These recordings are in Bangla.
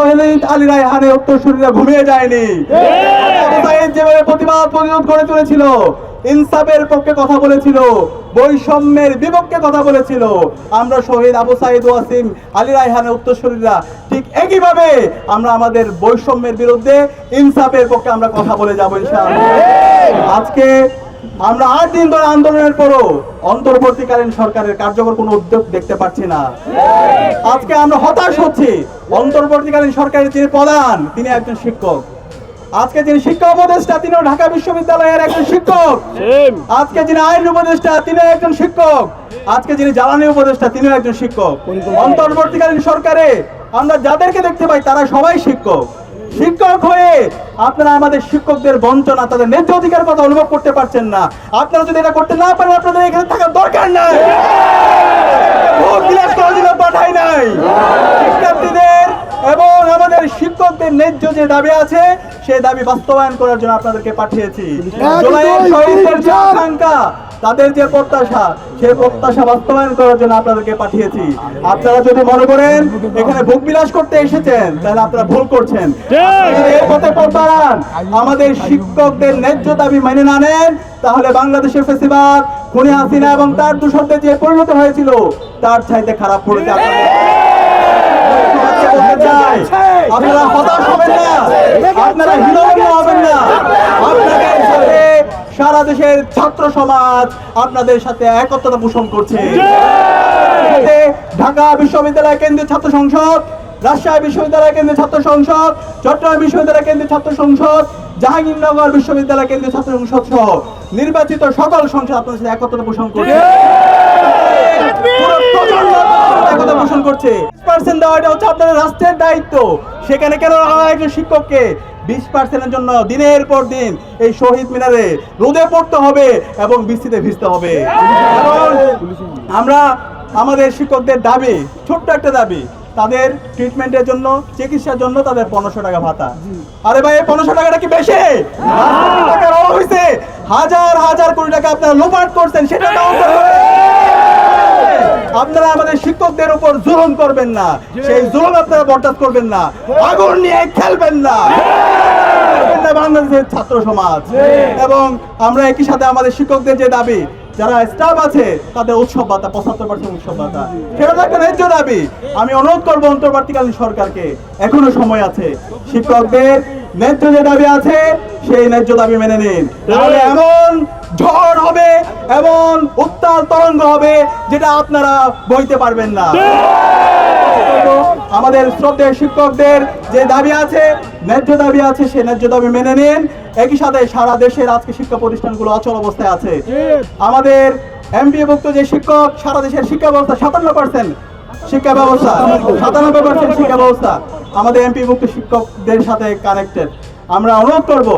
শহীদ আলী রায়হানের উত্তরসূরিরা ঘুমিয়ে যায়নি। যেভাবে প্রতিবাদ প্রতিরোধ করে তুলেছিল ইনসাফের পক্ষে কথা বলেছিল বৈষম্যের বিপক্ষে কথা বলেছিল আমরা শহীদ আবু সাইদ ওয়াসিম আলী রায়হানের উত্তরসূরিরা ঠিক একইভাবে আমরা আমাদের বৈষম্যের বিরুদ্ধে ইনসাফের পক্ষে আমরা কথা বলে যাব ইনশাআল্লাহ। আজকে আমরা আট দিন ধরে আন্দোলনের পরও অন্তর্বর্তীকালীন সরকারের কার্যকর কোনো উদ্যোগ দেখতে পাচ্ছি না। আজকে আমরা হতাশ হচ্ছি। অন্তর্বর্তীকালীন সরকারের যিনি প্রধান তিনি একজন শিক্ষক। আজকে যিনি শিক্ষা উপদেষ্টা তিনিও ঢাকা বিশ্ববিদ্যালয়ের একজন শিক্ষক। আজকে যিনি আইন উপদেষ্টা তিনিও একজন শিক্ষক। আজকে যিনি জ্বালানি উপদেষ্টা তিনিও একজন শিক্ষক। অন্তর্বর্তীকালীন সরকারে আমরা যাদেরকে দেখতে পাই তারা সবাই শিক্ষক। শিক্ষক হয়ে আপনারা আমাদের শিক্ষকদের বঞ্চনা তাদের ন্যায্য অধিকার কথা অনুভব করতে পারছেন না। আপনারা যদি এটা করতে না পারেন আপনাদের এখানে থাকার দরকার নাই। পাঠাই নাই। শিক্ষার্থীদের এবং আমাদের শিক্ষকদের ন্যায্য যে দাবি আছে সেই দাবি বাস্তবায়ন করার জন্য আপনাদেরকে পাঠিয়েছি। তাদের যে প্রত্যাশা সেই প্রত্যাশা বাস্তবায়ন করার জন্য আপনাদেরকে পাঠিয়েছি। আপনারা যদি মনে করেন এখানে ভোগ বিলাস করতে এসেছেন তাহলে আপনারা ভুল করছেন। এই পথে পথ আমাদের শিক্ষকদের ন্যায্য দাবি মেনে না নেন তাহলে বাংলাদেশের ফেসিবাদ খুনি হাসিনা এবং তার দূষণদের যে পরিণত হয়েছিল তার চাইতে খারাপ পড়েছে চাই, আপনারা হতাশ হবেন না। আপনারা হীনমন্য হবেন না। আপনাদের সাথে সারা দেশের ছাত্র সমাজ আপনাদের সাথে একত্রতা পোষণ করছে। ঢাকা বিশ্ববিদ্যালয় কেন্দ্রীয় ছাত্র সংসদ রাজশাহী বিশ্ববিদ্যালয় কেন্দ্রীয় ছাত্র সংসদ চট্টগ্রাম বিশ্ববিদ্যালয় কেন্দ্রীয় ছাত্র সংসদ জাহাঙ্গীরনগর বিশ্ববিদ্যালয় কেন্দ্রীয় ছাত্র সংসদ সহ নির্বাচিত সকল সংসদ আপনাদের সাথে একত্রতা পোষণ করছে। একতা পোষণ করছে। পার্সেন্ট দেওয়াটা হচ্ছে আপনাদের রাষ্ট্রের দায়িত্ব। সেখানে কেন একজন শিক্ষককে? বিশ পার্সেন্টের জন্য দিনের পর দিন এই শহীদ মিনারে রোদে পড়তে হবে এবং বৃষ্টিতে ভিজতে হবে। আমরা আমাদের শিক্ষকদের দাবি, ছোট্ট একটা দাবি, তাদের ট্রিটমেন্টের জন্য, চিকিৎসার জন্য তাদের পনেরোশো টাকা ভাতা। আরে ভাই পনেরোশো টাকাটা কি বেশি? অভাব হয়েছে হাজার হাজার কোটি টাকা আপনারা লোপাট করছেন, সেটা আপনারা আমাদের শিক্ষকদের উপর জুলুম করবেন না। সেই জুলুম আপনারা বরদাস্ত করবেন না। আগুন নিয়ে খেলবেন না। বাংলাদেশের ছাত্র সমাজ। এবং আমরা একই সাথে আমাদের শিক্ষকদের যে দাবি, যারা স্টাফ আছে, তাদের উৎসব ভাতা পঁচাত্তর পার্সেন্ট উৎসব ভাতা সেটা একটা ন্যায্য দাবি, আমি অনুরোধ করব অন্তর্বর্তীকালীন সরকারকে, এখনও সময় আছে। শিক্ষকদের ন্যায্য যে দাবি আছে সেই ন্যায্য দাবি মেনে নিন। তাহলে এমন ঝড় হবে এমন উত্তাল তরঙ্গ হবে যেটা আপনারা বইতে পারবেন না। আমাদের শ্রদ্ধেয় শিক্ষকদের যে দাবি আছে ন্যায্য দাবি আছে সেই ন্যায্য দাবি মেনে নিন। একই সাথে সারা দেশের আজকে শিক্ষা প্রতিষ্ঠানগুলো অচল অবস্থায় আছে। আমাদের এমপিভুক্ত যে শিক্ষক সারা দেশের শিক্ষা ব্যবস্থা সাতান্ন পার্সেন্ট শিক্ষা ব্যবস্থা। সাতানব্বই পার্সেন্ট শিক্ষা ব্যবস্থা। আমাদের এমপি মুক্ত শিক্ষকদের সাথে কানেক্টেড আমরা অনুরোধ করব,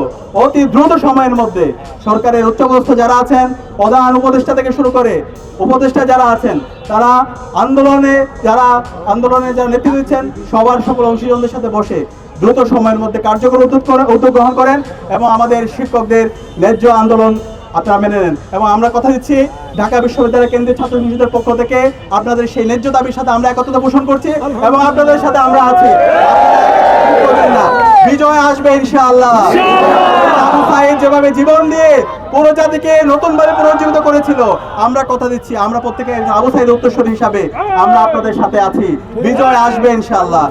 অতি দ্রুত সময়ের মধ্যে সরকারের উচ্চপদস্থ যারা আছেন, প্রধান উপদেষ্টা থেকে শুরু করে উপদেষ্টা যারা আছেন, তারা আন্দোলনে যারা আন্দোলনে যারা নেতৃত্ব দিচ্ছেন, সবার সকল অংশীজনদের সাথে বসে দ্রুত সময়ের মধ্যে কার্যকর উদ্যোগ উদ্যোগ গ্রহণ করেন এবং আমাদের শিক্ষকদের ন্যায্য আন্দোলন আপনারা মেনে নেন। এবং আমরা কথা দিচ্ছি ঢাকা বিশ্ববিদ্যালয় কেন্দ্রীয় ছাত্র সংসদের পক্ষ থেকে। আপনাদের সেই ন্যায্য দাবির সাথে আমরা একত্রতা পোষণ করছি এবং আপনাদের সাথে আমরা আছি। বিজয় আসবে ইনশাআল্লাহ। যেভাবে জীবন দিয়ে পুরো জাতিকে নতুন ভাবে পুনর্জীবিত করেছিল, আমরা কথা দিচ্ছি। আমরা প্রত্যেকে আবু সাইদ উত্তরসূরি হিসাবে আমরা আপনাদের সাথে আছি। বিজয় আসবে ইনশাআল্লাহ।